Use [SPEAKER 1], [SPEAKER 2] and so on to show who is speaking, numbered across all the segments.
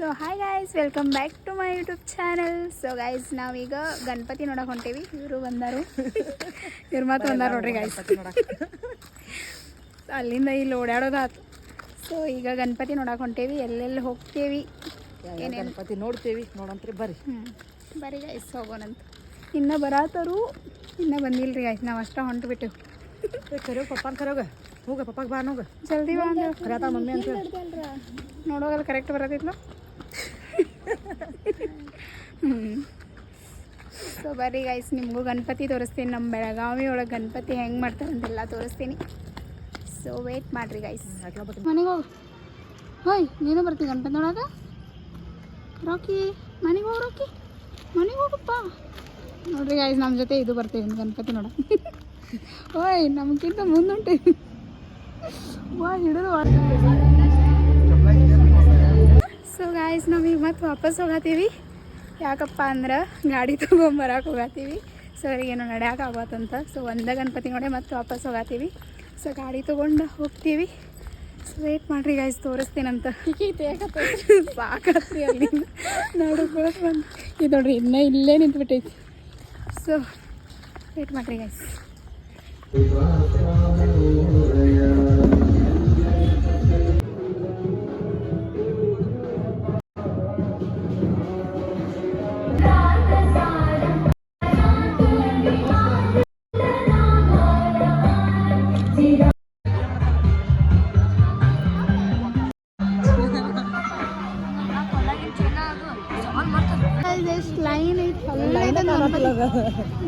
[SPEAKER 1] So hi guys welcome back to my YouTube channel so guys ನಾವೀಗ ಗಣಪತಿ ನೋಡಕ್ ಹೊಂಟೇವಿ. ಇವರು ಬಂದರು. ಇವ್ರು ಮಾತ್ರ ಬಂದಾರ ನೋಡ್ರಿ ಗಾಯ್ಸ್ ಅಲ್ಲಿಂದ ಇಲ್ಲಿ ಓಡಾಡೋದಾತು. ಸೊ ಈಗ ಗಣಪತಿ ನೋಡಕ್ ಹೊಂಟೇವಿ. ಎಲ್ಲೆಲ್ಲಿ ಹೋಗ್ತೇವಿ?
[SPEAKER 2] ಗಣಪತಿ ನೋಡ್ತೇವಿ. ನೋಡಂತ್ರಿ ಬರ್ರಿ.
[SPEAKER 1] ಹ್ಞೂ ಬರೀ ಗಾಯ್ಸ್ ಹೋಗೋಣಂತ. ಇನ್ನು ಬರಾತರು. ಇನ್ನೂ ಬಂದಿಲ್ಲ ರೀ ಗಾಯ್ಸ್ ನಾವು ಅಷ್ಟ ಹೊಂಟು ಬಿಟ್ಟೆವು
[SPEAKER 2] ಕರೋ ಪಪ್ಪ ಕರೆಯೋಗ. ಹೋಗ ಪಪ್ಪಾಗ ಬಾ ನೋಗ
[SPEAKER 1] ಜಲ್ದಿ ಬಾ
[SPEAKER 2] ಅಂತ ಮಮ್ಮಿ ಅಂತ
[SPEAKER 1] ನೋಡೋಗಲ್ಲ ಕರೆಕ್ಟ್ ಬರೋದಿಲ್ಲ ಹ್ಞೂ ಸೊ ಬರ್ರಿ ಗೈಸ್ ನಿಮಗೂ ಗಣಪತಿ ತೋರಿಸ್ತೀನಿ. ನಮ್ಮ ಬೆಳಗಾವಿ ಒಳಗೆ ಗಣಪತಿ ಹೆಂಗೆ ಮಾಡ್ತಾರೆ ಅಂತೆಲ್ಲ ತೋರಿಸ್ತೀನಿ. ಸೊ ವೇಟ್ ಮಾಡಿರಿ ಗೈಸ್ ಮನೆಗೆ ಹೋಗಿ. ಹೋಯ್, ನೀನು ಬರ್ತೀನಿ ಗಣಪತಿ ಒಳಗೆ? ರಾಕಿ, ಮನೆಗೆ ಹೋಗಿ ರಾಕಿ. ಮನೆಗೆ ಹೋಗಪ್ಪ. ನೋಡ್ರಿ ಗೈಸ್ ನಮ್ಮ ಜೊತೆ ಇದು ಬರ್ತೀವಿ ಗಣಪತಿ ನೋಡ ಓಯ್ ನಮ್ಗಿಂತ ಮುಂದುಂಟು. ವಾ ಹಿಡಿದು ಸೊ ಗಾಯ್ಸ್ ನಮಗೆ ಮತ್ತೆ ವಾಪಸ್ ಹೋಗತ್ತೀವಿ. ಯಾಕಪ್ಪ ಅಂದ್ರೆ ಗಾಡಿ ತೊಗೊಂಬರಕ್ಕೆ ಹೋಗತ್ತೀವಿ. ಸೊ ಏನೋ ನಡೆಯಕ್ಕೆ ಆಗತ್ತಂತ ಸೊ ಒಂದೇ ಗಣಪತಿ ನೋಡೆ ಮತ್ತೆ ವಾಪಸ್ ಹೋಗತ್ತೀವಿ. ಸೊ ಗಾಡಿ ತೊಗೊಂಡು ಹೋಗ್ತೀವಿ. ಸೊ ವೇಟ್ ಮಾಡ್ರಿ ಗಾಯ್ಸ್ ತೋರಿಸ್ತೀನಂತ. ಸಾಕತ್ರಿ ಅಲ್ಲಿ ನೋಡಕ್ಕೆ ಬಂದು. ಇದು ನೋಡ್ರಿ, ಇನ್ನೂ ಇಲ್ಲೇ ನಿಂತ್ಬಿಟ್ಟೈತಿ. ಸೊ ವೇಟ್ ಮಾಡ್ರಿ ಗೈಸ್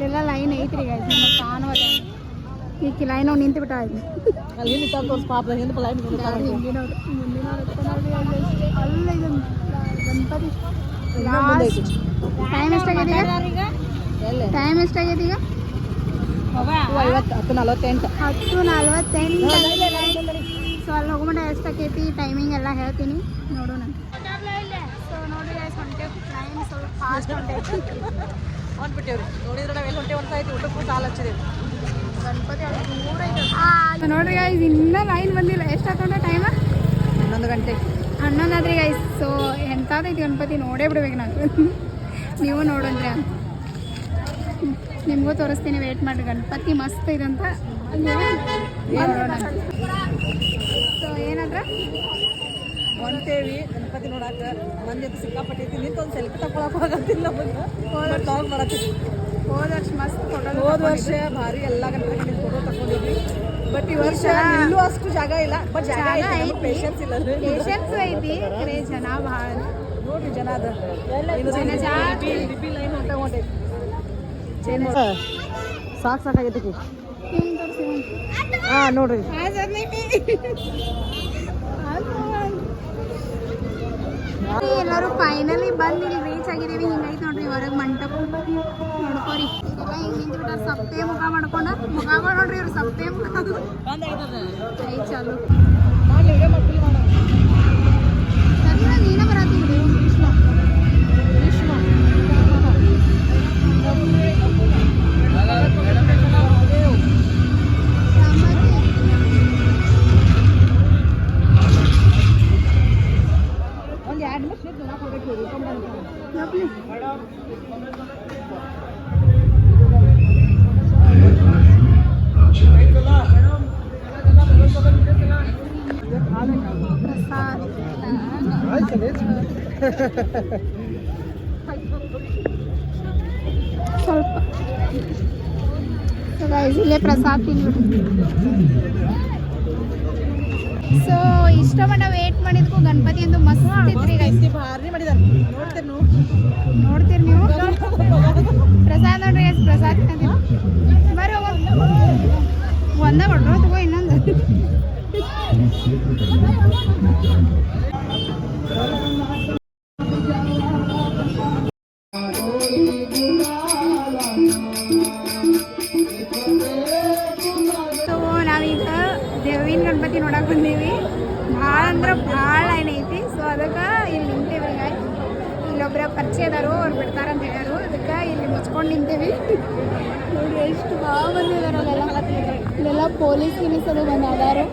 [SPEAKER 1] ಎಲ್ಲ ಲೈನ್ ಐತ್ರಿ ಕಾಣುವಲ್ಲ ಈಗ ಲೈನ್ ಅವ್ನು ನಿಂತು ಬಿಟ್ಟ ಆಯ್ತು
[SPEAKER 2] ಅಲ್ಲಿ ನಿಂತ ತೋರ್ಸ್ ಪಾಪ ಹಿಂದೆ
[SPEAKER 1] ಹಿಂದಿನವ್ರು ಎತ್ಕೊಂಡವ್ರು ಅಲ್ಲಿ ಇದು? ಗಣಪತಿ. ಟೈಮ್ ಎಷ್ಟಾಗೈತಿ ಈಗ? ಟೈಮ್ ಎಷ್ಟಾಗೈತಿ ಈಗ?
[SPEAKER 2] ಹತ್ತು ನಲ್ವತ್ತೆಂಟು.
[SPEAKER 1] ಹತ್ತು ನಲ್ವತ್ತೆಂಟು. ಸೊ ಅಲ್ಲಿ ಹೋಗ್ಬಿಟ್ಟು ಎಷ್ಟಾಕೈತಿ ಟೈಮಿಂಗ್ ಎಲ್ಲ ಹೇಳ್ತೀನಿ. ನೋಡೋಣ. ಸೊ ನೋಡಿ guys, ಟೈಮ್ ಸ್ವಲ್ಪ ಫಾಸ್ಟ್ ಹೊಂಟೈತಿ
[SPEAKER 2] ಹೊಂಟ್ಬಿಟ್ಟೇವ್ರಿ ನೋಡಿದ್ರೆ ನಾವು ಎಲ್ಲಿ ಹೊಂಟೇವ್ ಅಂತ ಊಟಕ್ಕೂ ಸಾಲ ಹಚ್ಚಿದೇವಿ.
[SPEAKER 1] ಗಣಪತಿ ಅಲ್ಲಿ ದೂರ ಇದೆ ನೋಡ್ರಿ ಗೈಸ್ ಇನ್ನೂ ಲೈನ್ ಬಂದಿಲ್ಲ. ಎಷ್ಟು ಹಾಕೊಂಡ ಟೈಮ್
[SPEAKER 2] ಹನ್ನೊಂದು ಗಂಟೆ.
[SPEAKER 1] ಹನ್ನೊಂದಾದ್ರಿ ಗೈಸ್ ಸೊ ಎಂಥದೈತಿ ಗಣಪತಿ ನೋಡೇ ಬಿಡ್ಬೇಕು ನಾನು ನೀವು ನೋಡಂದ್ರೆ. ನಿಮಗೂ ತೋರಿಸ್ತೀನಿ ವೇಟ್ ಮಾಡಿ ಗಣಪತಿ ಮಸ್ತ್ ಇದಂತ ಸೊ ಏನಂದ್ರ?
[SPEAKER 2] ಹೊಂಟೇವಿ ಗಣಪತಿ ನೋಡಾಕ ಮಂದಿ ಅಂತ ಸಿಕ್ಕಾಪಟ್ಟೈತಿ. ನಿಂತ ಒಂದು ಸೆಲ್ಫಿ ತಗೊಳಕ್ ಹೋಗತ್ತಿಲ್ಲ ನಮಗೆ ತಗೊಂಡ್
[SPEAKER 1] ಹೋದ ವರ್ಷ ಮಸ್ತ್ ಫೋಟೋ
[SPEAKER 2] ಹೋದ ವರ್ಷ ಭಾರಿ ಎಲ್ಲ ಗಣಪತಿ ಫೋಟೋ ತಗೊಂಡಿದ್ವಿ ಬಟ್ ಈ ವರ್ಷ ಇಲ್ಲೂ ಅಷ್ಟು ಜಾಗ ಇಲ್ಲ. ಬಟ್ ಜಾಗ ಐತಿ. ಪೇಷನ್ಸ್ ಇಲ್ಲ
[SPEAKER 1] ಪೇಷನ್ಸ್ ಐತಿ. ಕರೆ ಜನ ಭಾಳ.
[SPEAKER 2] ನೋಡ್ರಿ ಜನ ಅದ. ಲೈನ್ ಹೊಂಟ ಹೊಂಟೈತಿ. ಚೇಂಜ್ ಸಾಕ್ ಸಾಕಾಗೈತಿ ಹಾ ನೋಡ್ರಿ.
[SPEAKER 1] ಎಲ್ಲರೂ ಫೈನಲಿ ಬಂದು ಇಲ್ಲಿ ರೀಚ್ ಆಗಿದ್ದೀವಿ. ಹಿಂಗೈತೆ ನೋಡ್ರಿ, ಹೊರಗೆ ಮಂಟಪ. ನೋಡ್ಕೋರಿ. ಎಲ್ಲ ಹಿಂಗೆ ನಿಂತ್ಬಿಟ್ಟಾರ. ಸಪ್ಪೆ ಮುಖ ಮಾಡ್ಕೊಂಡ, ಮುಖ ನೋಡ್ರಿ ಇವ್ರು ಸಪ್ತೆ ಮುಖ. ಐ ಚಾಲು. ಸರಿ, ನಾನು ಬರತ್ತೀವಿ
[SPEAKER 2] ಒಂದ್
[SPEAKER 1] ಸ್ವಲ್ಪ ಸೊ ಗೈಸ್ ಇಲ್ಲೇ ಪ್ರಸಾದ್ ತಿನ್ಬಿಡ್ರಿ ಸೊ ಇಷ್ಟ ಮಟ್ಟ ವೇಟ್ ಮಾಡಿದ್ಕು ಗಣಪತಿ ಎಂದು ಮಸ್ತ್
[SPEAKER 2] ಜಾಸ್ತಿ ಭಾರಿ ಮಾಡಿದಾರ. ನೋಡ್ತೇನೆ ನೀವು.
[SPEAKER 1] ನೋಡ್ತೀರಿ ನೀವು? ಪ್ರಸಾದ ನೋಡ್ರಿ ಎಷ್ಟು ಪ್ರಸಾದ. ಬರ್ರಿ ಒಂದ ಕೊಟ್ರು ತಗೋ ಇನ್ನೊಂದು. ಪೊಲೀಸ್ ನನ್ನ ಆಧಾರು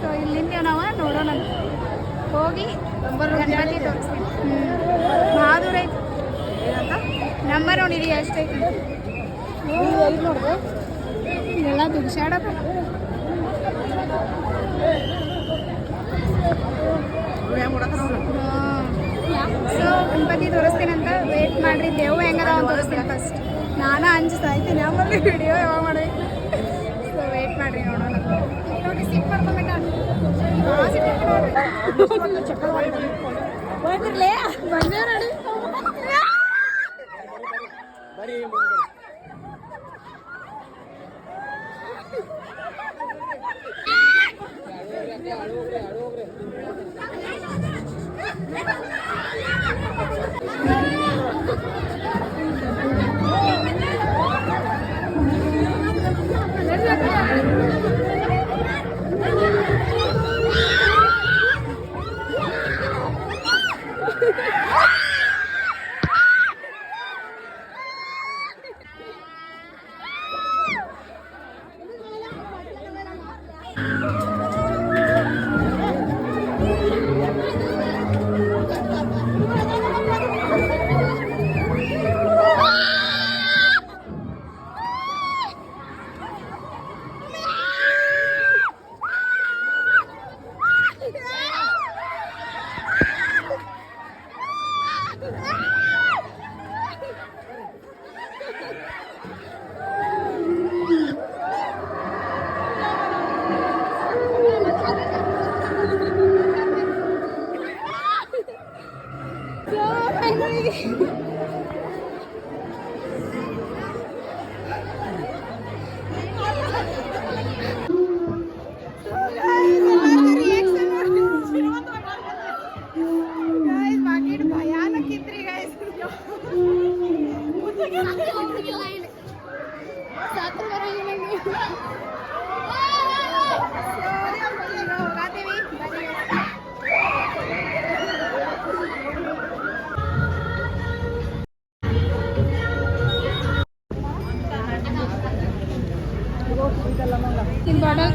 [SPEAKER 1] ಸೊ ಇಲ್ಲಿಂದ ನಾವು ನೋಡೋಣ. ಹೋಗಿ ಗಣಪತಿ ತೋರಿಸ್ತೀನಿ. ಭಾಳ ದೂರ ಐತಿ. ನಂಬರ್ ನೋಡಿರಿ ಎಷ್ಟೈತಿ
[SPEAKER 2] ನೀವು ಎಲ್ಲ ನೋಡು
[SPEAKER 1] ಸೊ ಗಣಪತಿ ತೋರಿಸ್ತೀನಂತ ವೇಟ್ ಮಾಡ್ರಿ. ದೇವ್ ಹೆಂಗದ ಅಂತ ತೋರಿಸ್ತೀನಿ ಫಸ್ಟ್ ನಾನು ಅಂಜಿಸ್ತಾ ಇದ್ದೀನಿ ಆಮೇಲೆ ವಿಡಿಯೋ ಯಾವಾಗ ಸೊ ವೇಟ್ ಮಾಡ್ರಿ ನೋಡೋಣ ನೋಡಿ Oh!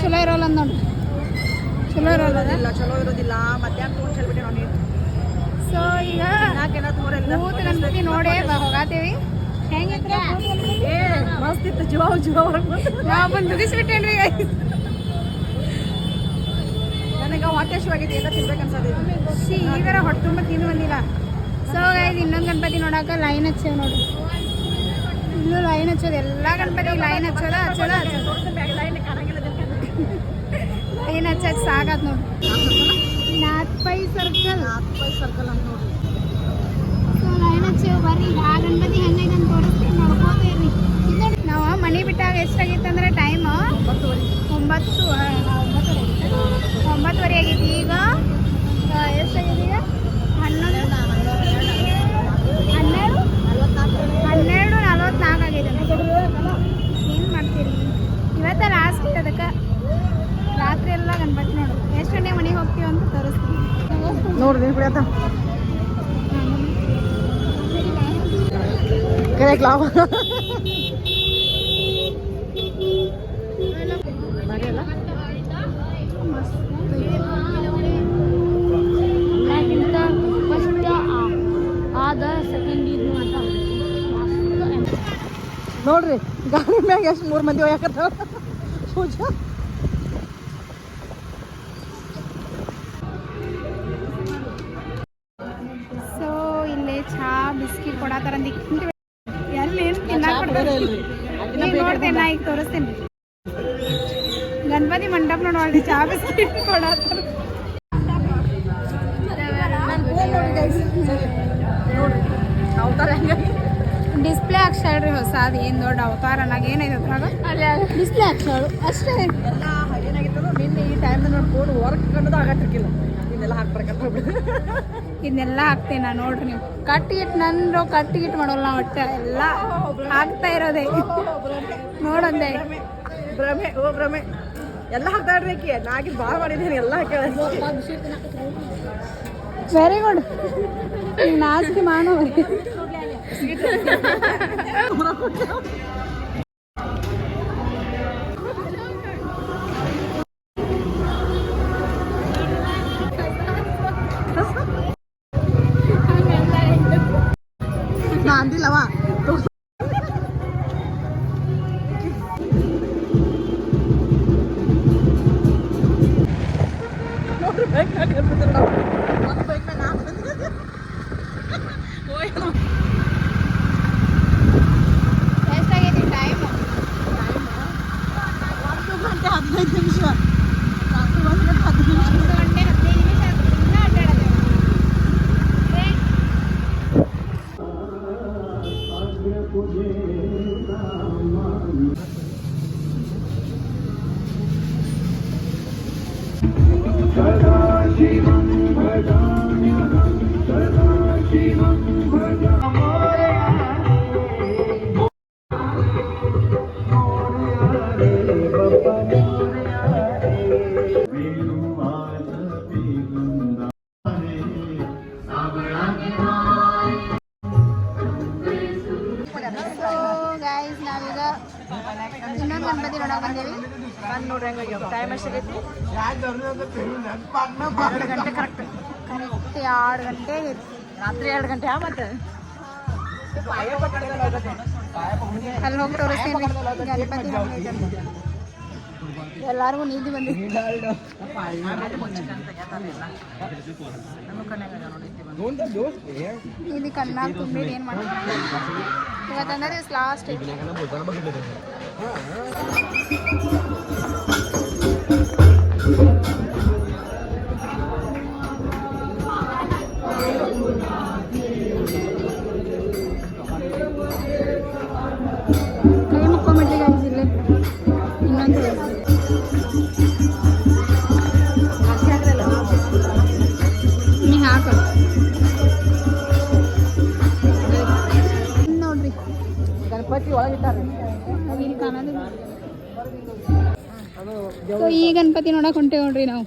[SPEAKER 1] ಚಲೋ ಇರೋಲ್ಲ ಅಂದ್ ನೋಡ್ರಿ ಚಲೋ ಇರೋಲ್ಲ
[SPEAKER 2] ಚಲೋ ಇರೋದಿಲ್ಲ. ಮಧ್ಯಾಹ್ನ ತೊಗೊಂಡು ಹೇಳ್ಬಿಟ್ಟೆ ನಾನು
[SPEAKER 1] ಸೊ ಈಗ ಭೂತ ಗಣಪತಿ ನೋಡೇ ಹೋಗಾತೀವಿ. ಹೆಂಗಿದ್ರ
[SPEAKER 2] ಏ ಮಸ್ತ್ ಇತ್ತು ಜೀವ ಜೀವ
[SPEAKER 1] ನಾವು ಬಂದು ಮುಗಿಸ್ಬಿಟ್ಟೇನ್ರಿ.
[SPEAKER 2] ನನಗೆ ಹೊಟ್ಟೆ ಶಿವಾಗಿದೆ ಎಲ್ಲ ತಿನ್ಬೇಕು ಅನ್ಸೋದು
[SPEAKER 1] ಸಿ ಥರ ಹೊಟ್ಟೆ ತುಂಬ ತಿಂದು ಬಂದಿಲ್ಲ ಸೊ ಇದು ಇನ್ನೊಂದು ಗಣಪತಿ ನೋಡಾಕ ಲೈನ್ ಹಚ್ಚೇವ್ ನೋಡಿ. ಇಲ್ಲೂ ಲೈನ್ ಹಚ್ಚೋದು ಎಲ್ಲ ಗಣಪತಿ ಲೈನ್ ಹಚ್ಚೋದ ಹಚ್ಚೋದ ಹಚ್ಚೋದ. ಲೈನ್ ಹಚ್ಚೋದು ಸಾಕಾತ್ ನೋಡಿ. ನಾಲ್ಕು ಪೈ ಸರ್ಕಲ್.
[SPEAKER 2] ಸರ್ಕಲ್ ಅಂತ ನೋಡಿ.
[SPEAKER 1] ಸೊ ಲೈನ್ ಹಚ್ಚೇವ್ ಬರ್ರಿ ಆ ಗಣಪತಿ ಹೆಂಗೈತೆ ನಾನು ತೋರಿಸ್ತೀನಿ ನೋಡ್ಕೋತೀರಿ ನೋಡಿ ನಾವು ಮನೆ ಬಿಟ್ಟಾಗ ಎಷ್ಟಾಗಿತ್ತಂದ್ರೆ ಟೈಮ್?
[SPEAKER 2] ಒಂಬತ್ತುವರೆ.
[SPEAKER 1] ಒಂಬತ್ತು ಒಂಬತ್ತುವರೆ ಆಗೈತಿ ಈಗ ಎಷ್ಟಾಗಿದೆ ಈಗ? ಹನ್ನೊಂದು ಹನ್ನೆರಡು? ಹನ್ನೆರಡು ನಲ್ವತ್ನಾಲ್ಕು ಆಗಿದೆ ಏನು ಮಾಡ್ತೀರಿ ಇವತ್ತ ಲಾಸ್ಟ್ ಇತ್ತು ಅದಕ್ಕೆ ರಾತ್ರಿ ಎಲ್ಲ ಗಣಪತಿ ನೋಡು ಎಷ್ಟು ಗಂಟೆ ಮನೆಗೆ ಹೋಗ್ತೀವಿ ಅಂತ ತೋರಿಸ್ತೀನಿ
[SPEAKER 2] ನೋಡ್ರಿ ನೀನು ಕುಡಿಯತ್ತ ಕರೆಕ್ಟ್ ಲಾಭ ಮರೆಯಲ್ಲ
[SPEAKER 1] ಆದ ಸೆಕೆಂಡ್ ಇದು ಅಂತ
[SPEAKER 2] ನೋಡ್ರಿ ಗಾಡಿ ಮ್ಯಾಗ ಎಷ್ಟು ಮೂರು ಮಂದಿ ಹೋಗ್ಯಾಕತ್ತಾವ ಪೂಜಾ
[SPEAKER 1] ಕೊಡತ್ತಾರ ಅಂತ ಎಲ್ಲಿ ನೋಡ್ತೇನೆ ನಾ ಈಗ ತೋರಿಸ್ತೇನೆ. ಗಣಪತಿ ಮಂಟಪ ನೋಡಿ ಚಾ ಬಿಸ್ಕಿಟ್
[SPEAKER 2] ಹೆಂಗಾಗಿ
[SPEAKER 1] ಡಿಸ್ಪ್ಲೇ ಹಾಕ್ಸಾಳ್ರಿ ಹೊಸಾದ್ ಏನು ದೊಡ್ಡ ಅವತಾರ ನಾಗ ಏನೈತೆ ಅದ್ರಾಗ ಡಿಸ್ಪ್ಲೇ ಹಾಕ್ಸಾಳು ಅಷ್ಟೇ.
[SPEAKER 2] ಎಲ್ಲ ಏನಾಗಿತ್ತಂದ್ರೆ ನಿನ್ನೆ ಈ ಟೈಮ್ ನೋಡಿ ಫೋನ್ ವರ್ಕ್ ಕಂಡದ ಆಗತ್ತಿರ್ಕಿಲ್ಲ ಇದೆಲ್ಲ ಹಾಕ್ಬಾರ್ಕಂತ
[SPEAKER 1] ಇದನ್ನೆಲ್ಲ ಹಾಕ್ತೇನೆ ನಾ ನೋಡ್ರಿ ನೀವು. ಕಟ್ಟಿಗಿಟ್ ನಂದು ಕಟ್ಟಿಗಿಟ್ ಮಾಡೋಲ್ಲ ನಾ ಒಟ್ಟೆ ಎಲ್ಲ ಹಾಕ್ತಾ ಇರೋದೇ. ನೋಡಂದೆ.
[SPEAKER 2] ಭ್ರಮೆ ಓ ಭ್ರಮೆ ಎಲ್ಲ ಹಾಕ್ತಾಡ್ರಿ ಆಕಿ. ನಾಗಿ ಭಾಳ ಮಾಡಿದ್ದೀನಿ ಎಲ್ಲ ಹಾಕ್ಯಾಳ
[SPEAKER 1] ವೆರಿ ಗುಡ್ ನಾಚಿಕೆ ಮಾನವ
[SPEAKER 2] நான் அண்டில Shiva, we're done. ಎರಡು ಗಂಟೆ ಕರೆಕ್ಟ್
[SPEAKER 1] ಗಂಟೆ
[SPEAKER 2] ರಾತ್ರಿ ಗಂಟೆ
[SPEAKER 1] ನಿಧಿ ಕಣ್ಣಾಗ ತುಂಬಿರಿ ಏನು ಮಾಡ್ತಾರೆ ಇವತ್ತಂದ ದಿವಸ ಲಾಸ್ಟ್ Thank you.
[SPEAKER 2] ಗಣಪತಿ
[SPEAKER 1] ನೋಡಕ್ ಹೊಂಟೇವ್ ನೋಡ್ರಿ ನಾವು.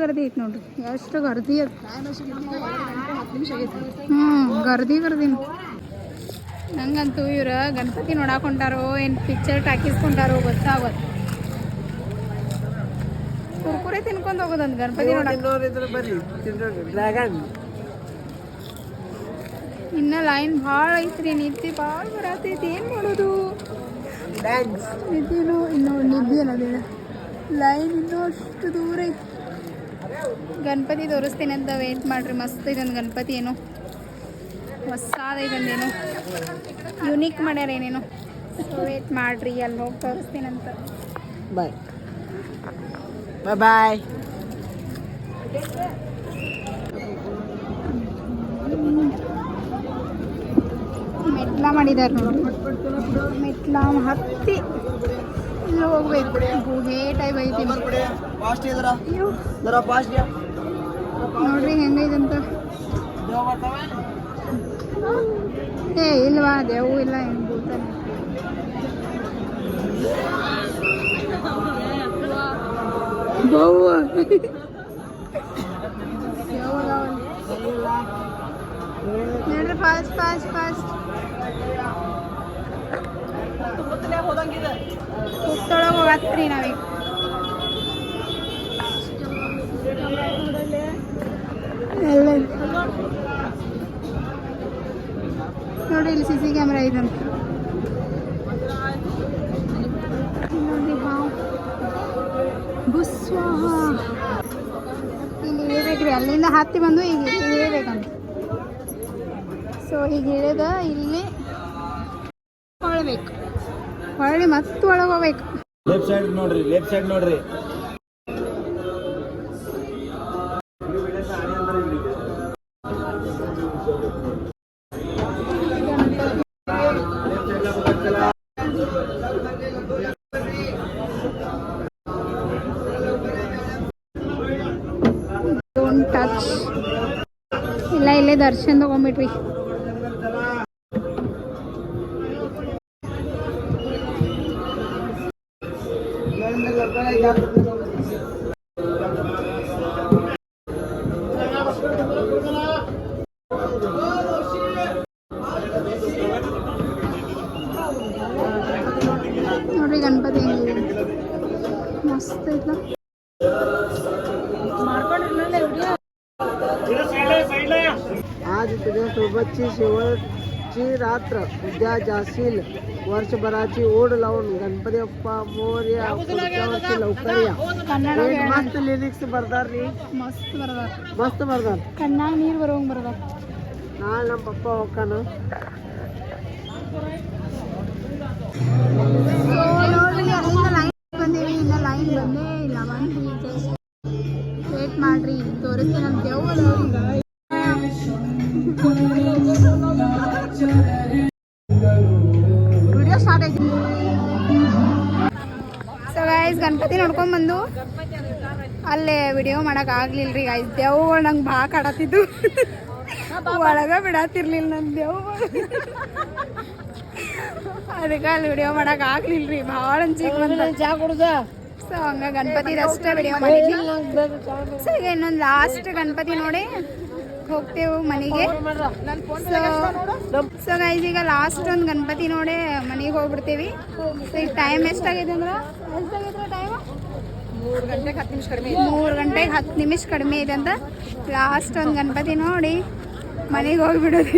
[SPEAKER 1] ಗರ್ದಿ ಐತಿ ನೋಡ್ರಿ. ಎಷ್ಟು ಗರ್ದಿ
[SPEAKER 2] ಅದ.
[SPEAKER 1] ಹ್ಞೂ ಗರ್ದಿ ಗರ್ದಿ ನಂಗಂತೂ ಇವ್ರ ಗಣಪತಿ ನೋಡಕ್ ಹೊಂಟಾರೋ ಏನ್ ಪಿಕ್ಚರ್ ಟಾಕಿಸ್ಕೊಂಡಾರೋ ಗೊತ್ತಾಗೋದು ಕುರ್ಕುರೆ ತಿನ್ಕೊಂಡ್ ಹೋಗೋದಂತ ಗಣಪತಿ ನೋಡಕ್. ಇನ್ನ ಲೈನ್ ಭಾಳ ಐತ್ರಿ ನಿದ್ದೆ ಭಾಳ ಬರತೈತಿ. ಏನ್ ಮಾಡೋದು?
[SPEAKER 2] ಡ್ಯಾನ್ಸ್
[SPEAKER 1] ನಿದ್ದೆನೋ ಇನ್ನು ನಿದ್ದೆ ಅನ್ನೋದಿಲ್ಲ ಲೈನ್ ಇನ್ನೂ ಅಷ್ಟು ದೂರ ಇತ್ತು ಗಣಪತಿ ತೋರಿಸ್ತೀನಿ ಅಂತ ವೇಟ್ ಮಾಡ್ರಿ. ಮಸ್ತ್ ಇದೊಂದು ಗಣಪತಿ ಏನು. ಹೊಸಾದ ಇದೊಂದೇನು ಯುನೀಕ್ ಮಾಡ್ಯಾರ ಏನೇನೋ. ಸೊ ವೇಟ್ ಮಾಡ್ರಿ. ಅಲ್ಲಿ ಹೋಗಿ ತೋರಿಸ್ತೀನಂತ
[SPEAKER 2] ಬಾಯ್ ಬಾಯ್ ಬಾಯ್
[SPEAKER 1] ಮೆಟ್ಲ ಮಾಡಿದ್ದಾರೆ ನೋಡಿ. ಮೆಟ್ಲ ಹತ್ತಿ. ಇಲ್ಲಿ ಹೋಗ್ಬೇಕು. ಗುಹೆ ಟೈಪ್ ಐತಿ ನೋಡ್ರಿ ಹೆಂಗೈತಂತ ಏ ಇಲ್ವಾ? ದೇವು ಇಲ್ಲ ಏನು ಬೂತಾನೆ ನೋಡ್ರಿ ಫಾಸ್ಟ್ ಫಾಸ್ಟ್ ಫಾಸ್ಟ್
[SPEAKER 2] ಹೋದಂಗಿದೆ
[SPEAKER 1] ಕುತ್ತೊಳಗೆ ಹೋಗತ್ರಿ ನಾವೀಗ ಎಲ್ಲ ನೋಡಿ ಇಲ್ಲಿ ಸಿ ಸಿ ಕ್ಯಾಮ್ರಾ ಐತಂತ ನೋಡಿ ಹಾವು ಬುಸ್ವಾಹ ಇಲ್ಲಿ ಇಳಿಬೇಕ್ರಿ ಅಲ್ಲಿಂದ ಹತ್ತಿ ಬಂದು ಈಗ ಇಳಿಬೇಕಂತ ಸೊ ಈಗ ಇಳಿದ ಇಲ್ಲಿ ಹೊಳಬೇಕು ಹೊಳ್ಳಿ ಮತ್ತೆ ಒಳಗೆ ಹೋಗ್ಬೇಕು
[SPEAKER 3] ಲೆಫ್ಟ್ ಸೈಡ್ ನೋಡ್ರಿ ಲೆಫ್ಟ್ ಸೈಡ್ ನೋಡ್ರಿ.
[SPEAKER 1] ಇಲ್ಲ ಇಲ್ಲೇ ದರ್ಶನ್ ತಗೊಂಬಿಟ್ರಿ
[SPEAKER 2] रात्र उद्या जाशील वर्षभराची ओढ लावून गणपती बाप्पा मोरया पुढच्या वर्षी लवकर या
[SPEAKER 1] ಕನ್ನಡ
[SPEAKER 2] ಏನ್ ಮಸ್ತ್ ಲಿರಿಕ್ಸ್ ಬರ್ದಾರ್ರಿ
[SPEAKER 1] ಮಸ್ತ್ ಬರದಾರ
[SPEAKER 2] ಮಸ್ತ್ ಬರ್ದಾರ
[SPEAKER 1] ಕಣ್ಣಾಗ ನೀರು ಬರೋಂಗ್ ಬರದಾರ
[SPEAKER 2] ನಾಳೆ ನಮ್ಮ ಪಪ್ಪ ಹೋಗ್ತಾನ
[SPEAKER 1] ನೋಡ್ರಿ ಅಲ್ಲಿಂದ ಲೈನ್ ಬಂದೇವಿ ಇನ್ನ ಲೈನ್ ಬಂದೇ ಇಲ್ಲ ಬಂದ್ವಿ ಜಸ್ಟ್ ವೇಟ್ ಮಾಡ್ರಿ ತೋರಿಸ್ತೀನಿ ಅಂತ ದೇವಲ್ಲ ಸೊ ಗೈಸ್ ಗಣಪತಿ ನೋಡ್ಕೊಂಡ್ ಬಂದು ಅಲ್ಲೇ ವಿಡಿಯೋ ಮಾಡಕ್ ಆಗ್ಲಿಲ್ರಿ ಗೈಸ್ ದೇವ್ಗಳು ನಂಗೆ ಬಾ ಕಾಡತ್ತಿದ್ದು ಒಳಗ ಬಿಡತ್ತಿರ್ಲಿಲ್ಲ ನನ್ನ ದೇವ್ ಅದಕ್ಕೆ ಅಲ್ಲಿ ವಿಡಿಯೋ ಮಾಡಕ್ ಆಗ್ಲಿಲ್ರಿ ಭಾಳ
[SPEAKER 2] ಚಾ ಕುಡ್ದ?
[SPEAKER 1] ಸೊ ಹಂಗ ಗಣಪತಿ ಅಷ್ಟೇ ವಿಡಿಯೋ ಮಾಡಿದ್ವಿ. ಸೊ ಈಗ ಇನ್ನೊಂದು ಲಾಸ್ಟ್ ಗಣಪತಿ ನೋಡಿ ಹೋಗ್ತೇವೆ ಮನೆಗೆ. ಸೊ ಗೈಸ್ ಈಗ ಲಾಸ್ಟ್ ಒಂದು ಗಣಪತಿ ನೋಡಿ ಮನೆಗೆ ಹೋಗ್ಬಿಡ್ತೀವಿ. ಸೊ ಈಗ ಟೈಮ್ ಎಷ್ಟಾಗಿದೆ ಅಂದ್ರೆ?
[SPEAKER 4] ಮೂರು ಗಂಟೆಗೆ ಹತ್ತು ನಿಮಿಷ ಕಡಿಮೆ
[SPEAKER 1] ಮೂರು ಗಂಟೆಗೆ ಹತ್ತು ನಿಮಿಷ ಕಡಿಮೆ ಇದೆ ಅಂತ ಲಾಸ್ಟ್ ಒಂದು ಗಣಪತಿ ನೋಡಿ. ಮನೆಗೆ ಹೋಗ್ಬಿಡೋದು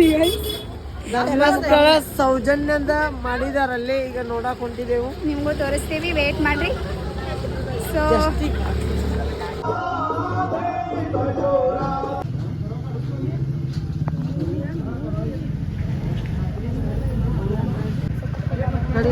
[SPEAKER 2] ಸೌಜನ್ಯದ ಮಾಡಿದಾರಲ್ಲಿ ಈಗ ನೋಡಕ್ ಹೊಂಟಿದೆವು.
[SPEAKER 1] ನಿಮಗೂ ತೋರಿಸ್ತೀವಿ ವೇಟ್ ಮಾಡ್ರಿ. ಸೊ
[SPEAKER 2] ನಡಿ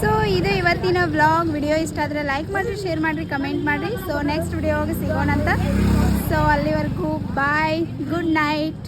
[SPEAKER 1] ಸೊ ಇದು ಇವತ್ತಿನ ವ್ಲಾಗ್ ವಿಡಿಯೋ ಇಷ್ಟ ಆದರೆ ಲೈಕ್ ಮಾಡಿರಿ ಶೇರ್ ಮಾಡಿರಿ ಕಮೆಂಟ್ ಮಾಡಿರಿ. ಸೊ ನೆಕ್ಸ್ಟ್ ವಿಡಿಯೋಗೆ ಸಿಗೋಣ ಅಂತ ಸೊ ಅಲ್ಲಿವರೆಗೂ ಬಾಯ್ ಗುಡ್ ನೈಟ್